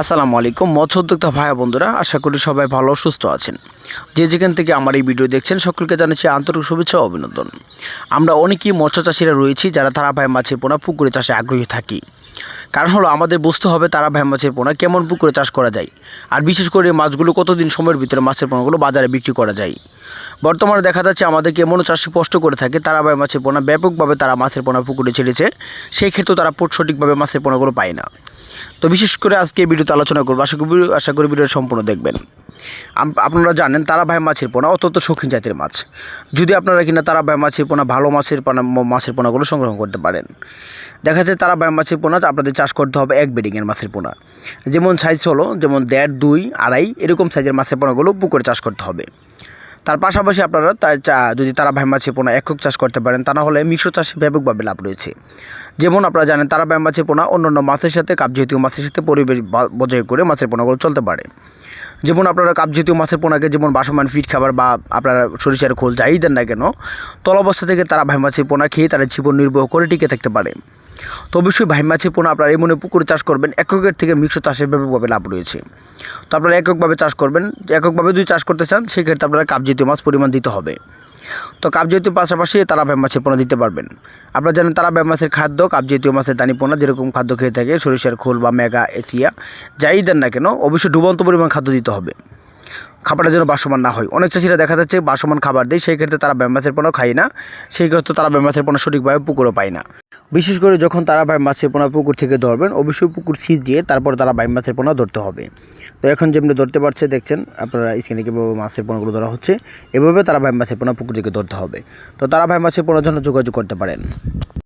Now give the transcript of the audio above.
আসসালামু আলাইকুম, মৎস্য উদ্যোক্তা ভাই বন্ধুরা, আশা করি সবাই ভালো সুস্থ আছেন। যে যেখান থেকে আমার এই ভিডিও দেখছেন, সকলকে জানাচ্ছি আন্তরিক শুভেচ্ছা অভিনন্দন। আমরা অনেকেই মৎস্য চাষিরা রয়েছি, যারা তারাভাই মাছের পোনা পুকুরে চাষে আগ্রহী থাকি। কারণ হলো, আমাদের বুঝতে হবে তারাভাই মাছের পোনা কেমন পুকুরে চাষ করা যায়। আর বিশেষ করে মাছগুলো কতদিন সময়ের ভিতরে মাছের পোনাগুলো বাজারে বিক্রি করা যায়। বর্তমানে দেখা যাচ্ছে আমাদেরকে এমনও চাষি স্পষ্ট করে থাকে তারাভাই মাছের পোনা ব্যাপকভাবে তারা মাছের পোনা পুকুরে ছেড়েছে। সেই ক্ষেত্রেও তারা সঠিকভাবে মাছের পোনাগুলো পায় না। তো বিশেষ করে আজকে এই ভিডিওতে আলোচনা করব। আশা করি আশা করি ভিডিও সম্পূর্ণ দেখবেন। আপনারা জানেন তারা ভাই মাছের পোনা অত্যন্ত শৌখিন জাতের মাছ। যদি আপনারা কিনা তারা ভাই মাছের পোনা, ভালো মাছের পোনা মাছের পোনাগুলো সংগ্রহ করতে পারেন। দেখা যায় তারা ভাই মাছের পোনা আপনাদের চাষ করতে হবে এক বেডিংয়ের মাছের পোনা। যেমন সাইজ হলো, যেমন দেড়, দুই, আড়াই, এরকম সাইজের মাছের পোনাগুলো পুকুরে চাষ করতে হবে। তার পাশাপাশি আপনারা যদি তারা ভাই মাছের পোনা একক চাষ করতে পারেন, তা না হলে মিশ্র চাষে ব্যাপকভাবে লাভ রয়েছে। যেমন আপনারা জানেন, তারা ভাই মাছের পোনা অন্যান্য মাছের সাথে কাপজাতীয় মাছের সাথে পরিবেশ বজায় করে মাছের পোনাগুলো চলতে পারে। যেমন আপনারা কাপ জাতীয় মাছের পোনাকে যেমন বাসমান ফিট খাবার বা আপনারা সরিষার খোল যাই দেন না কেন তল অবস্থা থেকে তারা ভাই মাছের পোনা খেয়ে তারা জীবন নির্বাহ করে টিকে থাকতে পারে। তো অবশ্যই ভাই মাছের পোনা আপনারা এমন পুকুরে চাষ করবেন, এককের থেকে মিশ্র চাষের ব্যাপকভাবে লাভ রয়েছে। তো আপনারা এককভাবে চাষ করবেন, এককভাবে যদি চাষ করতে চান, সেক্ষেত্রে আপনারা কাপ জাতীয় মাছ পরিমাণ দিতে হবে। তো কাপজাতীয় পাশাপাশি তারা ব্যায়াম মাছের পোনা দিতে পারবেন। আপনারা জানেন তারা ব্যায়াম মাছের খাদ্য কাপজাতীয় মাছের দানি পোনা যেরকম খাদ্য খেয়ে থাকে, সরিষার খোল বা মেগা এসিয়া, যাই দেন না কেন, অবশ্যই ডুবন্ত পরিমাণ খাদ্য দিতে হবে। খাবারটা যেন বাসমান না হয়। অনেক চাষিরা দেখা যাচ্ছে বাসমান খাবার দেয়, সেই ক্ষেত্রে তারা ব্যায়াম মাছের পোনাও খায় না, সেই ক্ষেত্রে তারা ব্যায়াম মাছের পোনা সঠিকভাবে পুকুরও পায় না। বিশেষ করে যখন তারা মাছের পোনা পুকুর থেকে ধরবেন, অবশ্যই পুকুর সিজ দিয়ে তারপর তারা মাছের পোনা ধরতে হবে। তো এখন যেমনি ধরতে পারছে, দেখছেন, আপনারা স্ক্রিনে কীভাবে মাছের পোনাগুলো ধরা হচ্ছে, এভাবে তারা ভাই মাছের পোনা পুকুর ধরতে হবে। তো তারা ভাই মাছের পোনার জন্য যোগাযোগ করতে পারেন।